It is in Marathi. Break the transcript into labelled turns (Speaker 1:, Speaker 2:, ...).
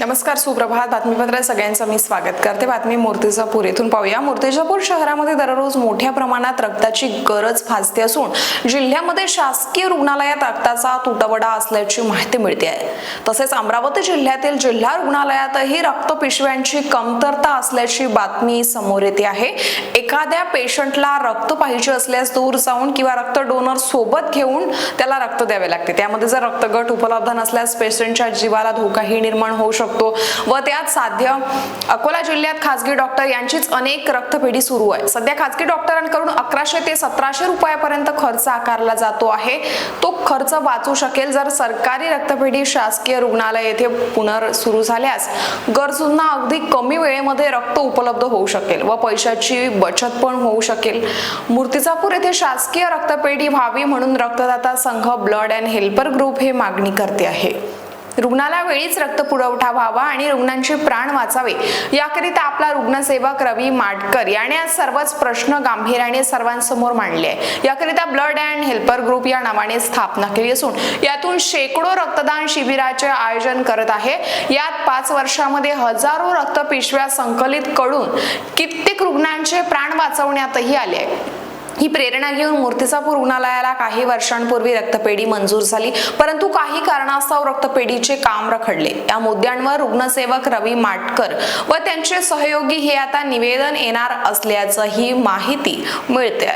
Speaker 1: नमस्कार सुप्रभात. बातमीपत्रात सगळ्यांचं मी स्वागत करते. बातमी मूर्तिजापूर येथून पाहूया. मूर्तिजापूर शहरामध्ये दररोज मोठ्या प्रमाणात रक्ताची गरज भासते असून जिल्ह्यामध्ये शासकीय रुग्णालयात रक्ताचा तुटवडा असल्याची माहिती मिळते आहे. तसेच अमरावती जिल्ह्यातील जिल्हा रुग्णालयातही रक्त पिशव्यांची कमतरता असल्याची बातमी समोर येते आहे. एखाद्या पेशंटला रक्त पाहिजे असल्यास दूर जाऊन किंवा रक्त डोनर सोबत घेऊन त्याला रक्त द्यावे लागते. त्यामध्ये जर रक्तगट उपलब्ध नसल्यास पेशंटच्या जीवाला धोकाही निर्माण होऊ शकतो. व त्यात साध्य अकोला जिल्ह्यात खासगी डॉक्टर यांचीच अनेक रक्तपेढी सुरू आहे सध्या खासगी डॉक्टरांकडून अकराशे ते सतराशे रुपयापर्यंत खर्च आकारला जातो आहे. तो खर्च वाचू शकेल जर सरकारी रक्तपेढी शासकीय रुग्णालय येथे पुनर् सुरू झाल्यास गरजूंना अगदी कमी वेळेमध्ये रक्त उपलब्ध होऊ शकेल व पैशाची बचत पण होऊ शकेल. मूर्तिजापूर येथे शासकीय रक्तपेढी व्हावी म्हणून रक्तदाता संघ ब्लड अँड हेल्पर ग्रुप हे मागणी करते आहे. रुग्णाला वेळीच रक्त पुरवठा व्हावा आणि रुग्णांचे प्राण वाचावे. याकरिता आपला रुग्णसेवक रवी माडकर याने आज सर्वच प्रश्न गांभीर्याने सर्वांसमोर मांडले. आहे याकरिता ब्लड अँड हेल्पर ग्रुप या नावाने स्थापना केली असून यातून शेकडो रक्तदान शिबिराचे आयोजन करत आहे. यात पाच वर्षामध्ये हजारो रक्त पिशव्या संकलित करून कित्येक रुग्णांचे प्राण वाचवण्यातही आले ही प्रेरणा घेऊन मूर्तिजापूर रुग्णालयाला काही वर्षांपूर्वी रक्तपेढी मंजूर झाली. परंतु काही कारणास्तव रक्तपेढीचे काम रखडले. या मुद्द्यांवर रुग्णसेवक रवी माटकर व त्यांचे सहयोगी हे आता निवेदन येणार असल्याचंही माहिती मिळते